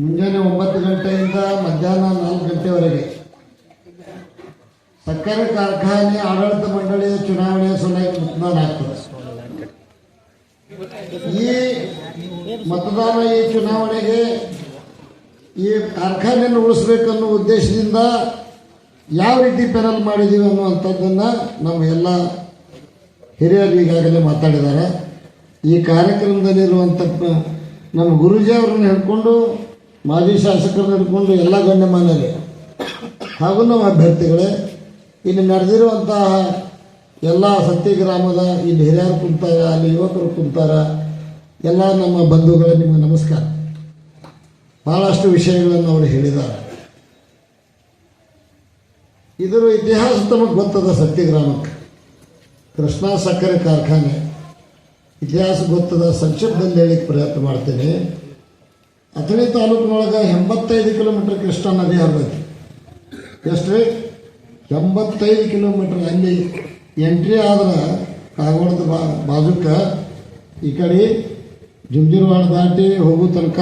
ಮುಂಜಾನೆ ಒಂಬತ್ತು ಗಂಟೆಯಿಂದ ಮಧ್ಯಾಹ್ನ ನಾಲ್ಕು ಗಂಟೆವರೆಗೆ. ಸಕ್ಕರೆ ಕಾರ್ಖಾನೆ ಆಡಳಿತ ಮಂಡಳಿಯ ಚುನಾವಣೆ ಸಲಹೆ ಮತದಾನ ಆಗ್ತದೆ ಈ ಮತದಾನ ಈ ಚುನಾವಣೆಗೆ ಈ ಕಾರ್ಖಾನೆಯನ್ನು ಉಳಿಸ್ಬೇಕನ್ನೋ ಉದ್ದೇಶದಿಂದ ಯಾವ ರೀತಿ ಪೆನಲ್ ಮಾಡಿದ್ದೀವಿ ಅನ್ನುವಂಥದ್ದನ್ನ ನಮ್ಮ ಎಲ್ಲ ಹಿರಿಯರು ಈಗಾಗಲೇ ಮಾತಾಡಿದ್ದಾರೆ. ಈ ಕಾರ್ಯಕ್ರಮದಲ್ಲಿರುವಂಥ ನಮ್ಮ ಗುರೂಜಿ ಅವ್ರನ್ನ ಹಿಡ್ಕೊಂಡು, ಮಾಜಿ ಶಾಸಕರನ್ನ ಹಿಡ್ಕೊಂಡು ಎಲ್ಲ ಗಣ್ಯಮಾನ್ಯರೇ ಹಾಗೂ ನಮ್ಮ ಅಭ್ಯರ್ಥಿಗಳೇ, ಇಲ್ಲಿ ನಡೆದಿರುವಂತಹ ಎಲ್ಲ ಸತ್ಯಗ್ರಾಮದ ಇಲ್ಲಿ ಹಿರಿಯರು ಕುಂತಾರ, ಅಲ್ಲಿ ಯುವಕರು ಕುಂತಾರ, ಎಲ್ಲ ನಮ್ಮ ಬಂಧುಗಳ ನಿಮಗೆ ನಮಸ್ಕಾರ. ಭಾಳಷ್ಟು ವಿಷಯಗಳನ್ನು ಅವರು ಹೇಳಿದ್ದಾರೆ. ಇದರ ಇತಿಹಾಸ ತಮಗೆ ಗೊತ್ತದ ಸತ್ಯಗ್ರಾಮಕ್ಕೆ ಕೃಷ್ಣಾ ಸಕ್ಕರೆ ಕಾರ್ಖಾನೆ. ಇತಿಹಾಸ ಗೊತ್ತದ ಸಂಕ್ಷಿಪ್ತದಲ್ಲಿ ಹೇಳಿಕ್ಕೆ ಪ್ರಯತ್ನ ಮಾಡ್ತೀನಿ. ಅಥಣಿ ತಾಲೂಕಿನೊಳಗೆ ಎಂಬತ್ತೈದು ಕಿಲೋಮೀಟರ್ ಕೃಷ್ಣ ನದಿ ಹರಿದೈತಿ. ಎಷ್ಟು ರೀ ಎಂಬತ್ತೈದು ಕಿಲೋಮೀಟರ್ ಅಲ್ಲಿ ಎಂಟ್ರಿ ಆದ್ರೆ ಕಾಗವಾಡದ ಬಾ, ಬಾಜುಕ ಈ ಕಡೆ ಜುಂಜಿರವಾಡ ದಾಟಿ ಹೋಗೋ ತನಕ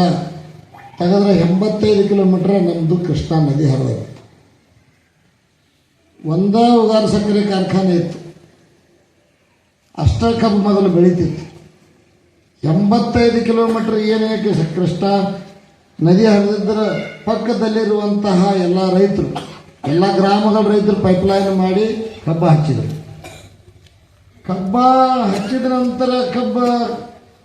ತೆಗೆದ್ರೆ ಎಂಬತ್ತೈದು ಕಿಲೋಮೀಟ್ರ್ ನಮ್ಮದು ಕೃಷ್ಣಾ ನದಿ ಹರಿದೈತಿ. ಒಂದೇ ಉಗಾರ ಸಕ್ಕರೆ ಕಾರ್ಖಾನೆ ಇತ್ತು. ಅಷ್ಟ ಕಬ್ಬು ಮೊದಲು ಬೆಳೀತಿತ್ತು. ಎಂಬತ್ತೈದು ಕಿಲೋಮೀಟರ್ ಏನೇಕೆ ಕೃಷ್ಣ ನದಿ ಹರಿದಿದ್ದರ ಪಕ್ಕದಲ್ಲಿರುವಂತಹ ಎಲ್ಲ ರೈತರು, ಎಲ್ಲ ಗ್ರಾಮಗಳ ರೈತರು ಪೈಪ್ಲೈನ್ ಮಾಡಿ ಕಬ್ಬ ಹಚ್ಚಿದರು. ಕಬ್ಬ ಹಚ್ಚಿದ ನಂತರ ಕಬ್ಬ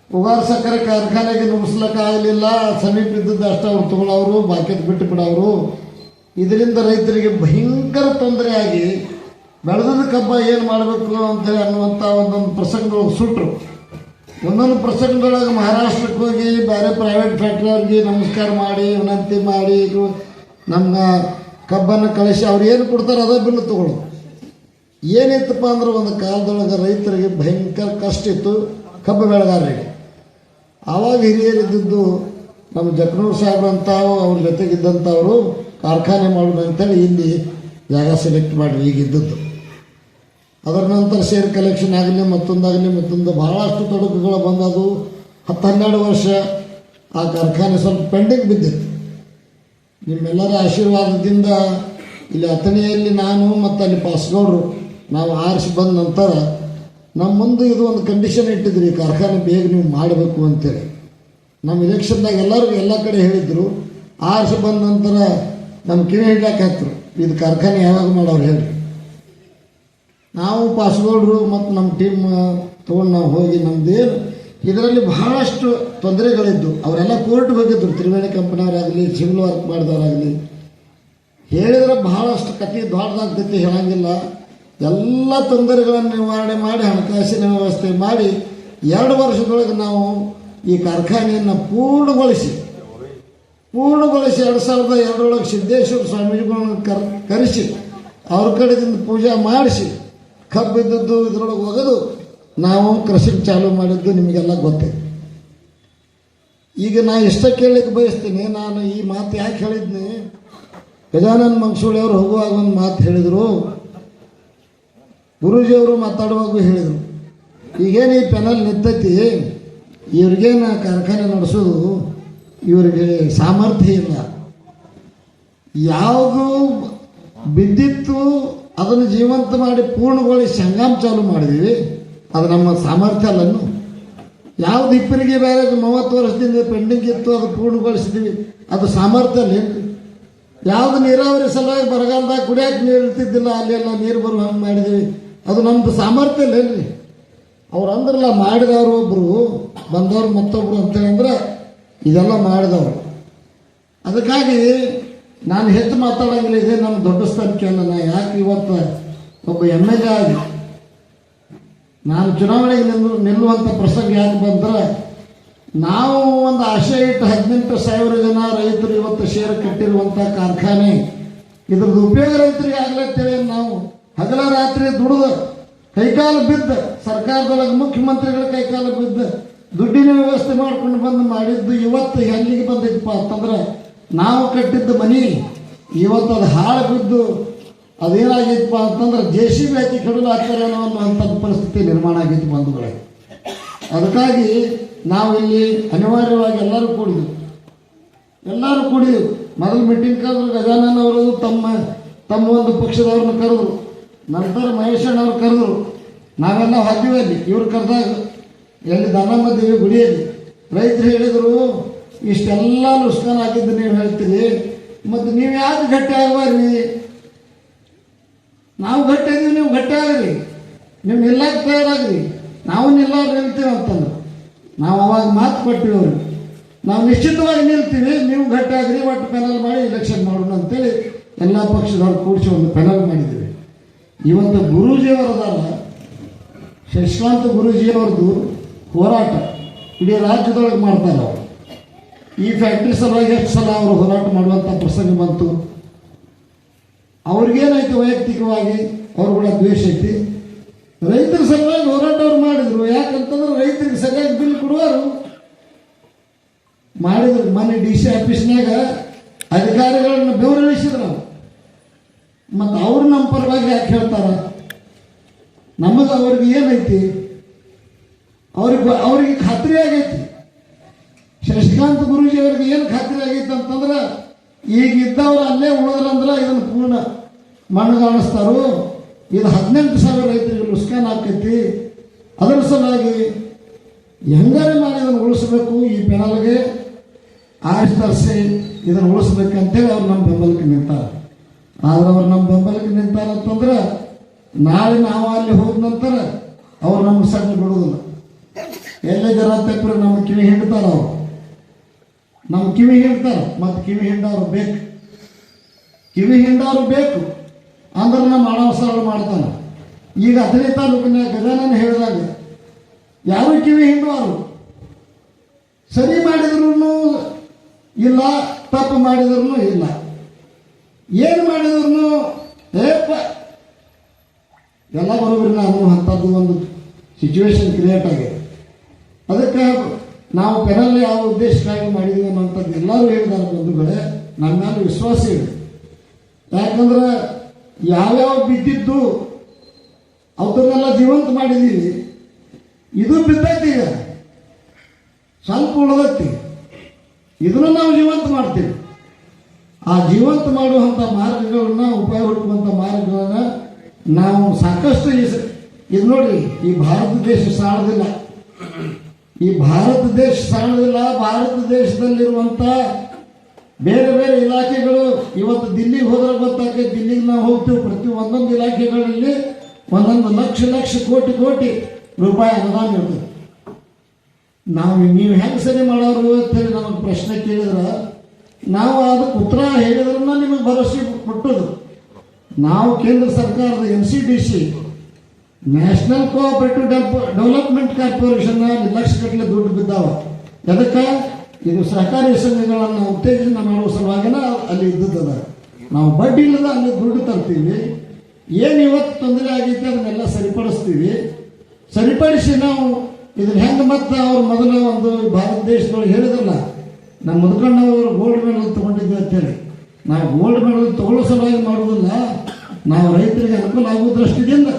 ಉಗಾರ ಸಕ್ಕರೆ ಕಾರ್ಖಾನೆಗೆ ನುಗ್ಸ್ಲಿಕ್ಕಾಗಲಿಲ್ಲ ಸಮೀಪ ಇದ್ದದ್ದು ಅಷ್ಟು ಅವ್ರು ತಗೊಳ್ಳೋರು, ಬಾಕಿದ್ ಬಿಟ್ಟು ಬಿಡೋರು. ಇದರಿಂದ ರೈತರಿಗೆ ಭಯಂಕರ ತೊಂದರೆಯಾಗಿ ಬೆಳೆದ ಕಬ್ಬ ಏನು ಮಾಡಬೇಕು ಅಂತೇಳಿ ಅನ್ನುವಂಥ ಒಂದೊಂದು ಪ್ರಸಂಗಗಳು ಸುಟ್ಟರು ಒಂದೊಂದು ಪ್ರಸಂಗದೊಳಗೆ ಮಹಾರಾಷ್ಟ್ರಕ್ಕೆ ಹೋಗಿ ಬೇರೆ ಪ್ರೈವೇಟ್ ಫ್ಯಾಕ್ಟ್ರಿ ಅವ್ರಿಗೆ ನಮಸ್ಕಾರ ಮಾಡಿ, ವಿನಂತಿ ಮಾಡಿ, ಇದು ನಮ್ಮ ಕಬ್ಬನ್ನು ಕಳಿಸಿ, ಅವ್ರು ಏನು ಕೊಡ್ತಾರೆ ಅದೇ ಬಿಲ್ ತೊಗೊಳ್ಳೋದು ಏನಿತ್ತಪ್ಪ ಅಂದ್ರೆ ಒಂದು ಕಾಲದೊಳಗೆ ರೈತರಿಗೆ ಭಯಂಕರ ಕಷ್ಟ ಇತ್ತು ಕಬ್ಬು ಬೆಳೆಗಾರರಿಗೆ. ಆವಾಗ ಹಿರಿಯರಿದ್ದದ್ದು ನಮ್ಮ ಜಕ್ನೂರು ಅಂತಾವು, ಅವ್ರ ಜೊತೆಗಿದ್ದಂಥವರು, ಕಾರ್ಖಾನೆ ಮಾಡೋದು ಅಂತೇಳಿ ಇಲ್ಲಿ ಜಾಗ ಸೆಲೆಕ್ಟ್ ಮಾಡಿ ಈಗ ಇದ್ದದ್ದು ಅದರ ನಂತರ ಶೇರ್ ಕಲೆಕ್ಷನ್ ಆಗಲಿ, ಮತ್ತೊಂದಾಗಲಿ, ಮತ್ತೊಂದು ಬಹಳಷ್ಟು ತೊಡಕುಗಳು ಬಂದದು ಹತ್ತು ಹನ್ನೆರಡು ವರ್ಷ ಆ ಕಾರ್ಖಾನೆ ಸ್ವಲ್ಪ ಪೆಂಡಿಂಗ್ ಬಿದ್ದಿತ್ತು. ನಿಮ್ಮೆಲ್ಲರ ಆಶೀರ್ವಾದದಿಂದ ಇಲ್ಲಿ ಅಥಣಿಯಲ್ಲಿ ನಾನು ಮತ್ತು ಅಲ್ಲಿ ಪಾಸ್ಗೌಡರು ನಾವು ಆರಿಸಿ ಬಂದ ನಂತರ ನಮ್ಮ ಮುಂದೆ ಇದು ಒಂದು ಕಂಡೀಷನ್ ಇಟ್ಟಿದ್ರಿ ಕಾರ್ಖಾನೆ ಬೇಗ ನೀವು ಮಾಡಬೇಕು ಅಂತೇಳಿ. ನಮ್ಮ ಇಲೆಕ್ಷನ್ದಾಗ ಎಲ್ಲರಿಗೂ ಎಲ್ಲ ಕಡೆ ಹೇಳಿದ್ರು. ಆರಿಸಿ ಬಂದ ನಂತರ ನಮ್ಮ ಕಿವಿ ಹಿಡ್ಲಾಕೆ ಹಾಕ್ತರು ಇದು ಕಾರ್ಖಾನೆ ಯಾವಾಗ ಮಾಡೋರು ಹೇಳ್ರಿ ನಾವು ಪಾಸ್ಗೌಡ್ರು ಮತ್ತು ನಮ್ಮ ಟೀಮ್ ತೊಗೊಂಡು ನಾವು ಹೋಗಿ ನಮ್ಮದೇನು ಇದರಲ್ಲಿ ಬಹಳಷ್ಟು ತೊಂದರೆಗಳಿದ್ದು ಅವರೆಲ್ಲ ಕೋರ್ಟ್ ಹೋಗಿದ್ದರು ತ್ರಿವೇಣಿ ಕಂಪನಿಯವರಾಗಲಿ ಸಿವಿಲ್ ವರ್ಕ್ ಮಾಡಿದವರಾಗಲಿ. ಹೇಳಿದ್ರೆ ಬಹಳಷ್ಟು ಕತೆ ದೊಡ್ಡದಾಗ್ತೈತಿ ಹೇಳಂಗಿಲ್ಲ. ಎಲ್ಲ ತೊಂದರೆಗಳನ್ನು ನಿವಾರಣೆ ಮಾಡಿ, ಹಣಕಾಸಿನ ವ್ಯವಸ್ಥೆ ಮಾಡಿ, ಎರಡು ವರ್ಷದೊಳಗೆ ನಾವು ಈ ಕಾರ್ಖಾನೆಯನ್ನು ಪೂರ್ಣಗೊಳಿಸಿ ಪೂರ್ಣಗೊಳಿಸಿ ಎರಡು ಸಾವಿರದ ಎರಡರೊಳಗೆ ಸಿದ್ದೇಶ್ವರ ಸ್ವಾಮೀಜಿಗಳನ್ನು ಕರ್, ಕರೆಸಿ, ಅವ್ರ ಕಡೆದಿಂದ ಪೂಜೆ ಮಾಡಿಸಿ ಕಬ್ಬು ಇದ್ರೊಳಗೆ ಹೋಗೋದು ನಾವು ಕೃಷಿಗೆ ಚಾಲೂ ಮಾಡಿದ್ದು ನಿಮಗೆಲ್ಲ ಗೊತ್ತೇ. ಈಗ ನಾ ಇಷ್ಟ ಕೇಳಲಿಕ್ಕೆ ಬಯಸ್ತೀನಿ, ನಾನು ಈ ಮಾತು ಯಾಕೆ ಹೇಳಿದ್ನಿ? ಗಜಾನಂದ ಮಂಗಸೂಳಿ ಹೋಗುವಾಗ ಒಂದು ಮಾತು ಹೇಳಿದರು. ಗುರೂಜಿಯವರು ಮಾತಾಡುವಾಗೂ ಹೇಳಿದರು. ಈಗೇನು ಈ ಪೆನಲ್ ನಿಂತೈತಿ? ಇವ್ರಿಗೇನು ಕಾರ್ಖಾನೆ ನಡೆಸೋದು? ಇವರಿಗೆ ಸಾಮರ್ಥ್ಯ ಇಲ್ಲ. ಯಾವುದು ಬಿದ್ದಿತ್ತು ಅದನ್ನು ಜೀವಂತ ಮಾಡಿ ಪೂರ್ಣಗೊಳಿಸಿ ಹಂಗಾಮ್ ಚಾಲು ಮಾಡಿದೀವಿ ಅದು ನಮ್ಮ ಸಾಮರ್ಥ್ಯ ಅಲ್ಲನ್ನು ಯಾವ್ದು ಇಪ್ಪನಿಗೆ ಬೇರೆ ಮೂವತ್ತು ವರ್ಷದಿಂದ ಪೆಂಡಿಂಗ್ ಇತ್ತು, ಅದು ಪೂರ್ಣಗೊಳಿಸಿದ್ವಿ ಅದು ಸಾಮರ್ಥ್ಯ ಅಲ್ಲಿ ಯಾವ್ದು ನೀರಾವರಿ ಸಲುವಾಗಿ ಬರಗಾಲದಾಗ ಕುಡಿಯಕ್ಕೆ ನೀರು ಇರ್ತಿದ್ದಿಲ್ಲ ಅಲ್ಲೆಲ್ಲ ನೀರು ಬರುವ ಹಂಗೆ ಮಾಡಿದ್ವಿ ಅದು ನಮ್ದು ಸಾಮರ್ಥ್ಯ ಅಲ್ಲೇನ್ರಿ ಅವ್ರು ಅಂದ್ರಲ್ಲ, ಮಾಡಿದವರು ಒಬ್ಬರು ಬಂದವರು ಮತ್ತೊಬ್ಬರು ಅಂತೇಳಿ ಅಂದ್ರೆ ಇದೆಲ್ಲ ಮಾಡಿದವರು. ಅದಕ್ಕಾಗಿ ನಾನು ಹೆಚ್ಚು ಮಾತಾಡಂಗಿಲ್ಲ, ಇದೆ ನಮ್ಮ ದೊಡ್ಡ ಸ್ಥಾನಕ್ಕೆಲ್ಲ ನಾ ಯಾಕೆ ಇವತ್ತು ಒಬ್ಬ ಎಂ ಎಲ್ ಎ ಆಗಿ ನಾನು ಚುನಾವಣೆಗೆ ನಿಲ್ಲು ನಿಲ್ಲುವಂಥ ಪ್ರಸಂಗ ಯಾಕೆ ಬಂದ್ರೆ, ನಾವು ಒಂದು ಆಶಯ ಇಟ್ಟು ಹದಿನೆಂಟು ಸಾವಿರ ಜನ ರೈತರು ಇವತ್ತು ಶೇರ್ ಕಟ್ಟಿರುವಂಥ ಕಾರ್ಖಾನೆ, ಇದ್ರದ್ದು ಉಪಯೋಗ ರೈತರಿಗೆ ಆಗ್ಲತ್ತೇವೆ ನಾವು ಹಗಲ ರಾತ್ರಿ ದುಡಿದು ಕೈಕಾಲು ಬಿದ್ದ, ಸರ್ಕಾರದೊಳಗೆ ಮುಖ್ಯಮಂತ್ರಿಗಳ ಕೈಕಾಲು ಬಿದ್ದ ದುಡ್ಡಿನ ವ್ಯವಸ್ಥೆ ಮಾಡ್ಕೊಂಡು ಬಂದು ಮಾಡಿದ್ದು ಇವತ್ತು ಎಲ್ಲಿಗೆ ಬಂದೈತಪ್ಪ ಅಂತಂದ್ರೆ ನಾವು ಕಟ್ಟಿದ್ದ ಮನಿ, ಇವತ್ತು ಅದು ಹಾಳು ಬಿದ್ದು ಅದೇನಾಗಿತ್ತು ಅಂತಂದ್ರೆ ಜೆ ಸಿ ಬಿ ಹಾಕಿ ಕಡಲು ಹಾಕ್ತಾರೇನೋ ಅನ್ನುವಂಥದ್ದು ಪರಿಸ್ಥಿತಿ ನಿರ್ಮಾಣ ಆಗಿತ್ತು ಬಂಧುಗಳೇ. ಅದಕ್ಕಾಗಿ ನಾವು ಇಲ್ಲಿ ಅನಿವಾರ್ಯವಾಗಿ ಎಲ್ಲರೂ ಕೂಡಿದ್ವಿ. ಕೂಡಿ ಮೊದಲು ಮೀಟಿಂಗ್ ಕರೆದ್ರು, ಗಜಾನನ್ ಅವರು ತಮ್ಮ ತಮ್ಮ ಒಂದು ಪಕ್ಷದವ್ರನ್ನ ಕರೆದ್ರು. ನಂತರ ಮಹೇಶಣ್ಣ ಅವ್ರು ಕರೆದ್ರು. ನಾವೆಲ್ಲ ಹಾಕಿವಲ್ಲಿ ಇವ್ರು ಕರೆದಾಗ, ಎಲ್ಲಿ ದಾನಮ್ಮ ದೇವಿ ಗುಡಿಯಲ್ಲಿ. ರೈತರು ಹೇಳಿದರು ಇಷ್ಟೆಲ್ಲ ನುಸ್ಕಾನ್ ಆಗಿದ್ದು ನೀವು ಹೇಳ್ತೀರಿ. ಮತ್ತು ನೀವು ಯಾಕೆ ಗಟ್ಟಿ ಆಗ್ಬಾರ್ರಿ? ನಾವು ಗಟ್ಟಿ ಇದೀವಿ ನೀವು ಗಟ್ಟಿ ಆಗ್ರಿ. ನೀವು ನಿಲ್ಲಕ್ಕೆ ತಯಾರಾಗ್ರಿ. ನಾವು ನಿಲ್ಲಾರು ನಿಲ್ತೀವಿ ಅಂತಂದ್ರು ನಾವು ಅವಾಗ ಮಾತು ಕೊಟ್ಟಿವಿ ನಾವು ನಿಶ್ಚಿತವಾಗಿ ನಿಲ್ತೀವಿ, ನೀವು ಗಟ್ಟಿ ಆಗ್ರಿ, ಒಟ್ಟು ಪೆನಲ್ ಮಾಡಿ ಎಲೆಕ್ಷನ್ ಮಾಡೋಣ ಅಂತೇಳಿ ಎಲ್ಲ ಪಕ್ಷದವ್ರು ಕೂಡಿಸಿ ಒಂದು ಪೆನಲ್ ಮಾಡಿದ್ದೀವಿ ಇವತ್ತು ಗುರೂಜಿಯವರದಾರ, ಶಶಿಕಾಂತ್ ಗುರೂಜಿಯವ್ರದ್ದು ಹೋರಾಟ ಇಡೀ ರಾಜ್ಯದೊಳಗೆ ಮಾಡ್ತಾರೆ ಅವರು. ಈ ಫ್ಯಾಕ್ಟ್ರಿ ಸಲುವಾಗಿ ಎಷ್ಟು ಸಲ ಅವರು ಹೋರಾಟ ಮಾಡುವಂಥ ಪ್ರಸಂಗ ಬಂತು. ಅವ್ರಿಗೇನಾಯ್ತು ವೈಯಕ್ತಿಕವಾಗಿ? ಅವ್ರು ಕೂಡ ದ್ವೇಷ ಐತಿ. ರೈತರ ಸಲುವಾಗಿ ಹೋರಾಟ ಅವ್ರು ಮಾಡಿದ್ರು. ಯಾಕಂತಂದ್ರೆ ರೈತರಿಗೆ ಸರಿಯಾಗಿ ಬಿಲ್ ಕೊಡುವರು. ಮಾಡಿದ್ರು. ಮನೆ ಡಿ ಸಿ ಆಫೀಸ್ನಾಗ ಅಧಿಕಾರಿಗಳನ್ನ ಬೆವರಿಳಿಸಿದ್ರು ಮತ್ತು ಅವ್ರು ನಮ್ಮ ಪರವಾಗಿ ಯಾಕೆ ಹೇಳ್ತಾರ? ನಮಗೆ ಅವ್ರಿಗೆ ಏನೈತಿ? ಅವ್ರಿಗೆ ಅವ್ರಿಗೆ ಖಾತ್ರಿ ಆಗೈತಿ ಶಶಿಕಾಂತ್ ಗುರುಜಿ ಅವ್ರಿಗೆ ಏನು ಖಾತ್ರಿ ಆಗಿತ್ತು ಅಂತಂದ್ರೆ ಈಗ ಇದ್ದವ್ರು ಅಲ್ಲೇ ಉಳಿದ್ರಂದ್ರೆ ಇದನ್ನು ಪೂರ್ಣ ಮಣ್ಣುಗಾಣಿಸ್ತಾರೋ ಇದು ಹದಿನೆಂಟು ಸಾವಿರ ರೈತರಿಗೆ ನುಸ್ಕಾನ್ ಆಕೈತಿ. ಅದರ ಸಲುವಾಗಿ ಹೆಂಗಾರೆ ಮಾಡಿ ಇದನ್ನು ಉಳಿಸ್ಬೇಕು ಈ ಪೆನಲ್ಗೆ ಆಯ್ತು ತರಿಸಿ ಇದನ್ನು ಉಳಿಸ್ಬೇಕಂತೇಳಿ ಅವ್ರು ನಮ್ಮ ಬೆಂಬಲಕ್ಕೆ ನಿಂತಾರೆ. ಆದ್ರೆ ಅವ್ರು ನಮ್ಮ ಬೆಂಬಲಕ್ಕೆ ನಿಂತಾರೆ ಅಂತಂದ್ರೆ, ನಾಳೆ ನಾವು ಅಲ್ಲಿ ಹೋದ ನಂತರ ಅವ್ರು ನಮ್ಗೆ ಸಣ್ಣ ಎಲ್ಲೇ ಜನ ನಮ್ಗೆ ನಮ್ಮ ಕಿವಿ ಹಿಡ್ತಾರೆ ಅವ್ರು. ನಮ್ಮ ಕಿವಿ ಹಿಂಡ್ತಾರ ಮತ್ತು ಕಿವಿ ಹಿಂಡವ್ರು ಬೇಕು. ಕಿವಿ ಹಿಂಡವರು ಬೇಕು ಅಂದ್ರೆ ನಮ್ಮ ಅಣವಸರಳು ಮಾಡ್ತಾನೆ. ಈಗ ಹದಿನೈದು ತಾಲೂಕಿನ ಗಜಾನನ ಹೇಳಿದಾಗ, ಯಾರು ಕಿವಿ ಹಿಂಡುವರು ಸರಿ ಮಾಡಿದ್ರು ಇಲ್ಲ, ತಪ್ಪು ಮಾಡಿದ್ರು ಇಲ್ಲ. ಏನು ಮಾಡಿದ್ರು ಏಪ್ಪ. ಎಲ್ಲ ಬರೋಬ್ರಿ ನಾನು ಅಂಥದ್ದು ಒಂದು ಸಿಚುವೇಶನ್ ಕ್ರಿಯೇಟ್ ಆಗಿದೆ. ಅದಕ್ಕೆ ನಾವು ಪೆರಲ್ಲಿ ಯಾವ ಉದ್ದೇಶಕ್ಕಾಗಿ ಮಾಡಿದ್ದೀವಿ ಅನ್ನೋಂಥದ್ದು ಎಲ್ಲರೂ ಹೇಳಿದ್ದಾರೆ ಬಂಧುಗಳೇ. ನನ್ನ ಮೇಲೆ ವಿಶ್ವಾಸ ಇದೆ. ಯಾಕಂದ್ರೆ ಯಾವ್ಯಾವ ಬಿದ್ದಿದ್ದು ಅವ್ರನ್ನೆಲ್ಲ ಜೀವಂತ ಮಾಡಿದ್ದೀವಿ ಇದು ಬಿದ್ದೈತಿ ಈಗ. ಸ್ವಲ್ಪ ಉಳಿದೈತಿ. ಇದನ್ನು ನಾವು ಜೀವಂತ ಮಾಡ್ತೀವಿ. ಆ ಜೀವಂತ ಮಾಡುವಂಥ ಮಾರ್ಗಗಳನ್ನ ಉಪಾಯ ಹುಡುಕುವಂಥ ಮಾರ್ಗಗಳನ್ನ ನಾವು ಸಾಕಷ್ಟು ಇದು ನೋಡಿ, ಈ ಭಾರತ ದೇಶ ಸಾಣದಿಲ್ಲ ಈ ಭಾರತ ದೇಶ ಸಣ್ಣದಿಲ್ಲ ಭಾರತ ದೇಶದಲ್ಲಿರುವಂಥ ಬೇರೆ ಬೇರೆ ಇಲಾಖೆಗಳು ಇವತ್ತು ದಿಲ್ಲಿಗೆ ಹೋದ್ರೆ ಗೊತ್ತಾಗ ದಿಲ್ಲಿಗೆ ನಾವು ಹೋಗ್ತೀವಿ ಪ್ರತಿ ಒಂದೊಂದು ಇಲಾಖೆಗಳಲ್ಲಿ ಒಂದೊಂದು ಲಕ್ಷ ಲಕ್ಷ ಕೋಟಿ ಕೋಟಿ ರೂಪಾಯಿ ಅನುದಾನ ಇರ್ತದೆ. ನಾವು ನೀವು ಹೆಂಗೆ ಸರಿ ಮಾಡೋರು ಅಂತೇಳಿ ನಮಗೆ ಪ್ರಶ್ನೆ ಕೇಳಿದ್ರೆ. ನಾವು ಅದಕ್ಕೆ ಉತ್ತರ ಹೇಳಿದ್ರೂ ನಿಮಗೆ ಭರವಸೆ ಕೊಟ್ಟದು ನಾವು ಕೇಂದ್ರ ಸರ್ಕಾರದ N C D C national cooperative development corporation ನಿರ್ಲಕ್ಷ್ಯಗಟ್ಟಲೆ ದುಡ್ಡು ಬಿದ್ದಾವ. ಅದಕ್ಕೆ ಇದು ಸಹಕಾರಿ ಸಂಘಗಳನ್ನು ಉತ್ತೇಜನ ಮಾಡುವ ಸಲುವಾಗಿನ ಅಲ್ಲಿ ಇದ್ದದ ನಾವು ಬಡ್ಡಿ ಇಲ್ಲದ ಅಲ್ಲಿ ದುಡ್ಡು ತರ್ತೀವಿ. ಏನು ಇವತ್ತು ತೊಂದರೆ ಆಗೈತೆ ಅದನ್ನೆಲ್ಲ ಸರಿಪಡಿಸ್ತೀವಿ. ಸರಿಪಡಿಸಿ ನಾವು ಇದನ್ನ ಹೆಂಗೆ ಮತ್ತೆ ಅವ್ರು ಮೊದಲು ಒಂದು ಭಾರತ ದೇಶದೊಳಗೆ ಹೇಳಿದ್ರಲ್ಲ ನಮ್ಮ ಮುದ್ಕಣ್ಣವರು ಗೋಲ್ಡ್ ಮೆಡಲ್ ಅಂತ ಅಂತೇಳಿ. ನಾವು ಗೋಲ್ಡ್ ಮೆಡಲ್ ತಗೊಳ್ಳೋ ಸಲುವಾಗಿ ಮಾಡೋದಿಲ್ಲ ನಾವು ರೈತರಿಗೆ ಅನುಕೂಲ ಆಗುವ ದೃಷ್ಟಿಯಿಂದ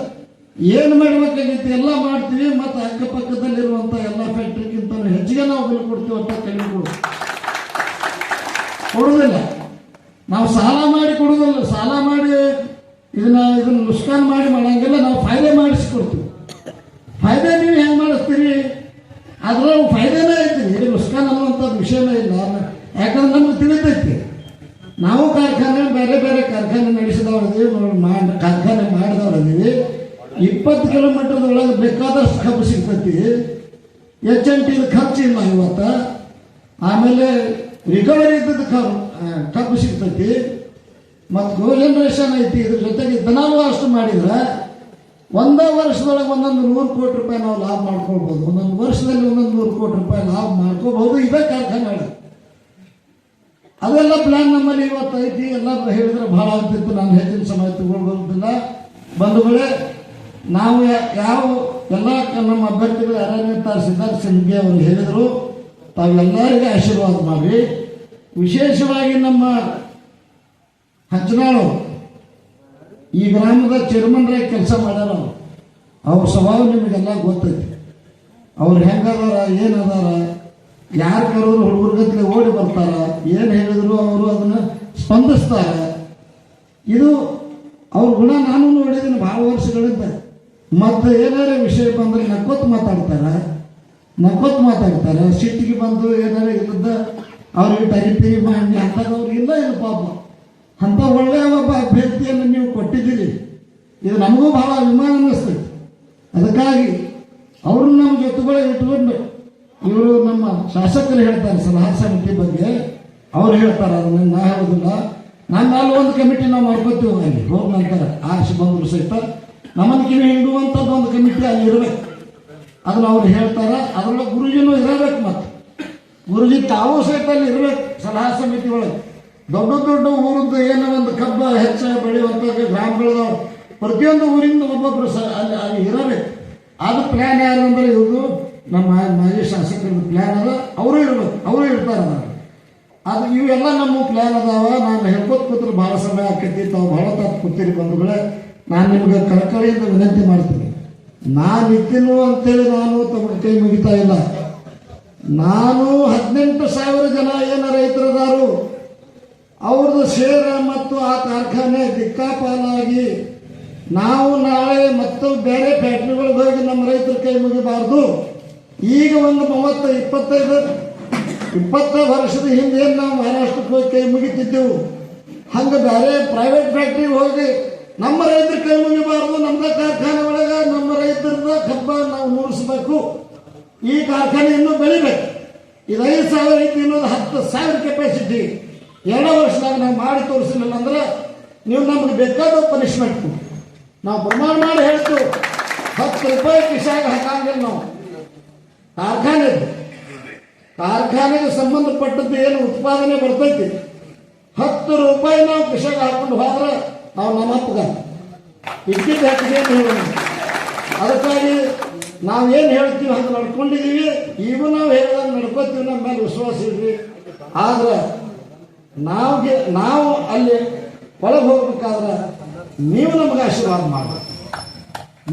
ಏನು ಮಾಡಬೇಕಾಗೈತಿ ಎಲ್ಲ ಮಾಡ್ತೀವಿ, ಮತ್ತು ಅಕ್ಕಪಕ್ಕದಲ್ಲಿರುವಂಥ ಎಲ್ಲ ಫ್ಯಾಕ್ಟ್ರಿಗಿಂತ ಹೆಚ್ಚಿಗೆ ನಾವು ಬಿಲ್ ಕೊಡ್ತೀವಿ ಅಂತ ಕೊಡು ಕೊಡುವುದಿಲ್ಲ ನಾವು ಸಾಲ ಮಾಡಿ ಕೊಡುವುದಿಲ್ಲ ಸಾಲ ಮಾಡಿ ಇದನ್ನ ಇದನ್ನ ನುಸ್ಕಾನ್ ಮಾಡಿ ಮಾಡಂಗಿಲ್ಲ ನಾವು ಫಾಯ್ದೆ ಮಾಡಿಸ್ಕೊಡ್ತೀವಿ ಫಾಯ್ದೆ ನೀವು ಹೆಂಗೆ ಮಾಡಿಸ್ತೀರಿ ಅದ್ರಾಗ ಫಾಯ್ದೆನೇ ಐತಿ ಇದು ನುಸ್ಕಾನ್ ಅನ್ನುವಂಥದ್ದು ವಿಷಯನೇ ಇಲ್ಲ ಯಾಕಂದ್ರೆ ನಮ್ಗೆ ತಿಳಿತೈತಿ ನಾವು ಕಾರ್ಖಾನೆ ಬೇರೆ ಬೇರೆ ಕಾರ್ಖಾನೆ ನಡೆಸಿದವರಿದ್ದೀವಿ ನೋಡಿ ಮಾಡಿ ಕಾರ್ಖಾನೆ ಮಾಡಿದವರಿದ್ದೀವಿ ಇಪ್ಪತ್ತು ಕಿಲೋಮೀಟರ್ ಒಳಗೆ ಬೇಕಾದಷ್ಟು ಕಬ್ಬು ಸಿಗ್ತೈತಿ. ಎಚ್ ಎನ್ ಖರ್ಚು ಇಲ್ಲ ಇವತ್ತು. ಆಮೇಲೆ ರಿಕವರಿ ಇದ್ದದ್ದು ಕಬ್ಬು ಕಬ್ಬು ಸಿಗ್ತೈತಿ. ಮತ್ತು ಗೋಲ್ಡನ್ ರೇಷನ್ ಐತಿ. ಇದ್ರ ಜೊತೆಗೆ ದನಾಲು ಅಷ್ಟು ಮಾಡಿದ್ರೆ ಒಂದೇ ವರ್ಷದೊಳಗೆ ಒಂದೊಂದು ನೂರು ಕೋಟಿ ರೂಪಾಯಿ ನಾವು ಲಾಭ ಮಾಡ್ಕೊಳ್ಬೋದು. ಒಂದೊಂದು ವರ್ಷದಲ್ಲಿ ಒಂದೊಂದು ನೂರು ಕೋಟಿ ರೂಪಾಯಿ ಲಾಭ ಮಾಡ್ಕೋಬಹುದು ಇದೇ ಕಾರ್ಖಾನೆಗಳು ಅದೆಲ್ಲ ಪ್ಲಾನ್ ನಮ್ಮಲ್ಲಿ ಇವತ್ತು ಐತಿ ಎಲ್ಲ ಹೇಳಿದ್ರೆ ಭಾಳ ಆಗ್ತಿತ್ತು. ನಾನು ಹೆಚ್ಚಿನ ಸಮಯ ತಗೊಳ್ಬೋದಿಲ್ಲ ಬಂಧುಗಳೇ ನಾವು ಯಾವ ಎಲ್ಲ ನಮ್ಮ ಅಭ್ಯರ್ಥಿಗಳು ಯಾರ್ಯಾರು ಸಿದ್ಧಾರ್ಥ ಸಿಂಗ್ಗೆ ಅವರು ಹೇಳಿದರು ತಾವೆಲ್ಲರಿಗೂ ಆಶೀರ್ವಾದ ಮಾಡಿ. ವಿಶೇಷವಾಗಿ ನಮ್ಮ ಹಚ್ಚನಾಳು, ಈ ಗ್ರಾಮದ ಚೇರ್ಮನ್ರಾಗಿ ಕೆಲಸ ಮಾಡ್ಯಾರ ಅವರು. ಸ್ವಭಾವ ನಿಮಗೆಲ್ಲ ಗೊತ್ತೈತಿ. ಅವ್ರು ಹೆಂಗದಾರ, ಏನದಾರ, ಯಾರು ಕರೆದ್ರು ಹುಡುಗರ್ಗತ್ಲೆ ಓಡಿ ಬರ್ತಾರ, ಏನು ಹೇಳಿದ್ರು ಅವರು ಅದನ್ನ ಸ್ಪಂದಿಸ್ತಾರೆ. ಇದು ಅವ್ರ ಗುಣ ನಾನು ನೋಡಿದ್ದೀನಿ ಭಾಳ ವರ್ಷಗಳಿಂದ. ಮತ್ತು ಏನಾರ ವಿಷಯ ಬಂದ್ರೆ ನಕ್ಕೊತ್ ಮಾತಾಡ್ತಾರ? ನಕ್ಕೊತ್ ಮಾತಾಡ್ತಾರೆ? ಸಿಟ್ಟಿಗೆ ಬಂದು ಏನಾರ ಇಲ್ಲದ ಅವ್ರಿಗೆ ಟರಿಪಿರಿ ಮಾಡಿ ಅಂಥದ್ದು ಇಲ್ಲ ಇದು ಪಾಪ. ಅಂಥ ಒಳ್ಳೆಯ ಒಬ್ಬ ಅಭ್ಯರ್ಥಿಯನ್ನು ನೀವು ಕೊಟ್ಟಿದ್ದೀರಿ. ಇದು ನಮಗೂ ಬಹಳ ಅಭಿಮಾನ ಅನ್ನಿಸ್ತೈತಿ ಅದಕ್ಕಾಗಿ ಅವರು ನಮ್ಮ ಜೊತೆಗಳೇ ಇಟ್ಕೊಂಡು ಇವರು ನಮ್ಮ ಶಾಸಕರು ಹೇಳ್ತಾರೆ ಸಲಹಾ ಸಮಿತಿ ಬಗ್ಗೆ. ಅವ್ರು ಹೇಳ್ತಾರೆ ಅದನ್ನ. ನಾ ಹೇಳೋದಿಲ್ಲ. ನಾನು ಅಲ್ಲಿ ಒಂದು ಕಮಿಟಿ ನಾವು ಮಾಡ್ಕೋತೀವಿ. ಅಲ್ಲಿ ಹೋದ ನಂತರ ಆರ್ಸಿ ಬಂದರು ಸಹಿತ ನಮ್ಮನ್ನು ಕಿವಿ ಹಿಂಡುವಂಥದ್ದು ಒಂದು ಕಮಿಟಿ ಅಲ್ಲಿ ಇರಬೇಕು ಅದನ್ನು ಅವ್ರು ಹೇಳ್ತಾರೆ ಅದರೊಳಗೆ ಗುರುಜಿನೂ ಇರಬೇಕು ಮತ್ತೆ. ಗುರುಜಿ ತಾವು ಸಹಿತ ಅಲ್ಲಿ ಇರಬೇಕು, ಸಲಹಾ ಸಮಿತಿ ಒಳಗೆ. ದೊಡ್ಡ ದೊಡ್ಡ ಊರದ್ದು ಏನೋ ಒಂದು ಕಬ್ಬ ಹೆಚ್ಚಾಗಿ ಬೆಳೆಯುವಂಥ ಗ್ರಾಮಗಳದವ್ರು. ಪ್ರತಿಯೊಂದು ಊರಿಂದ ಒಬ್ಬೊಬ್ಬರು ಸ ಅಲ್ಲಿ ಅಲ್ಲಿ ಇರಬೇಕು. ಅದು ಪ್ಲ್ಯಾನ್ ಯಾರು ಅಂದ್ರೆ ಇವರು, ನಮ್ಮ ಮಾಜಿ ಶಾಸಕರ ಪ್ಲ್ಯಾನ್ ಅದ, ಅವರು ಇರಬೇಕು, ಅವರು ಇರ್ತಾರೆ. ಅದು ಇವೆಲ್ಲ ನಮ್ಮ ಪ್ಲ್ಯಾನ್ ಅದಾವ. ನಾನು ಹೇಳ್ಕೊತ ಕೂತ್ರೆ ಭಾಳ ಸಮಯ ಆಕೈತಿ, ತಾವು ಭಾಳ ತಪ್ಪು ಕೂತೀರಿ ಬಂಧುಗಳೇ. ನಾನು ನಿಮ್ಗೆ ಕಳಕಳಿಯಿಂದ ವಿನಂತಿ ಮಾಡ್ತೀನಿ ನಾನು ಇದ್ದೀನಿ ಅಂತೇಳಿ ನಾನು ತಮ್ಮ ಕೈ ಮುಗಿತಾ ಇಲ್ಲ. ನಾನು ಹದಿನೆಂಟು ಸಾವಿರ ಜನ ಏನು ರೈತರದಾರು ಅವ್ರದ್ದು ಶೇರ ಮತ್ತು ಆ ಕಾರ್ಖಾನೆ ದಿಕ್ಕಾಪಾಲಾಗಿ ನಾವು ನಾಳೆ ಮತ್ತು ಬೇರೆ ಫ್ಯಾಕ್ಟ್ರಿಗಳಿಗೆ ಹೋಗಿ ನಮ್ಮ ರೈತರ ಕೈ ಮುಗಿಬಾರ್ದು. ಈಗ ಒಂದು ಮೂವತ್ತು, ಇಪ್ಪತ್ತೈದು ಇಪ್ಪತ್ತೈದು ವರ್ಷದ ಹಿಂದೆ ನಾವು ಮಹಾರಾಷ್ಟ್ರಕ್ಕೆ ಹೋಗಿ ಕೈ ಮುಗಿತಿದ್ದೆವು. ಹಂಗೆ ಬೇರೆ ಪ್ರೈವೇಟ್ ಫ್ಯಾಕ್ಟ್ರಿಗೆ ಹೋಗಿ ನಮ್ಮ ರೈತರ ಕೈ ಮುಗಿಬಾರದು, ನಮ್ಮ ಕಾರ್ಖಾನೆ ಒಳಗೆ, ನಮ್ಮ ರೈತರನ್ನ ಕಬ್ಬ ನಾವು ಮೂಡಿಸಬೇಕು. ಈ ಕಾರ್ಖಾನೆಯನ್ನು ಬೆಳಿಬೇಕು. ಇದು ಐದು ಸಾವಿರ ಐತಿ ಅನ್ನೋದು ಹತ್ತು ಸಾವಿರ ಕೆಪಾಸಿಟಿ ಎರಡು ವರ್ಷದಾಗ ನಾವು ಮಾಡಿ ತೋರಿಸಲಿಲ್ಲ ಅಂದ್ರೆ ನೀವು ನಮ್ಗೆ ಬೇಕಾದ ಪನಿಷ್ಮೆಂಟ್ ನಾವು ಪ್ರಮಾಣ ಮಾಡಿ ಹೇಳ್ತು ಹತ್ತು ರೂಪಾಯಿ ಕಿಶಾಗ ಹಾಕಂಗಿಲ್ಲ ನಾವು. ಕಾರ್ಖಾನೆ ಕಾರ್ಖಾನೆಗೆ ಸಂಬಂಧಪಟ್ಟದ್ದು ಏನು ಉತ್ಪಾದನೆ ಬರ್ತೈತಿ. ಹತ್ತು ರೂಪಾಯಿ ನಾವು ಕಿಶಾಗ ಹಾಕೊಂಡು ಹೋದ್ರೆ ನಾವು ನಮ್ಮ ಹಾಕಿದೆ ಅಂತ ಹೇಳೋಣ ಅದಕ್ಕಾಗಿ ನಾವೇನು ಹೇಳ್ತೀವಿ ಅಂತ ನಡ್ಕೊಂಡಿದ್ದೀವಿ ಈಗ ನಾವು ಹೇಳಿದಾಗ ನಡ್ಕೋತೀವಿ ನಮ್ಮ ಮೇಲೆ ವಿಶ್ವಾಸ ಇದ್ವಿ ಆದ್ರೆ ನಾವ್ಗೆ, ನಾವು ಅಲ್ಲಿ ಒಳಗೆ ಹೋಗ್ಬೇಕಾದ್ರೆ ನೀವು ನಮಗೆ ಆಶೀರ್ವಾದ ಮಾಡಿ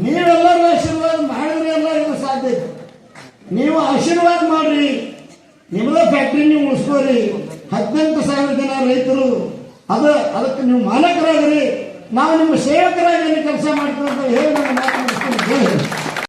ನೀವೆಲ್ಲರೂ ಆಶೀರ್ವಾದ ಮಾಡಿದ್ರೆ ಎಲ್ಲ ಇದು ಸಾಧ್ಯ ನೀವು ಆಶೀರ್ವಾದ ಮಾಡ್ರಿ. ನಿಮ್ಮದೇ ಫ್ಯಾಕ್ಟ್ರಿ ನೀವು ಉಳಿಸ್ಕೋರಿ. ಹದಿನೆಂಟು ಸಾವಿರ ಜನ ರೈತರು ಅದ ಅದಕ್ಕೆ ನೀವು ಮಾಲಕರಾಗ್ರಿ ನಾವು ನಿಮ್ಮ ಸೇವಕರಾಗಿ ಕೆಲಸ ಮಾಡ್ತೀವಿ ಅಂತ ಹೇಳಿ ನಾನು ಮಾತನಾಡಿಸ್ತೀನಿ.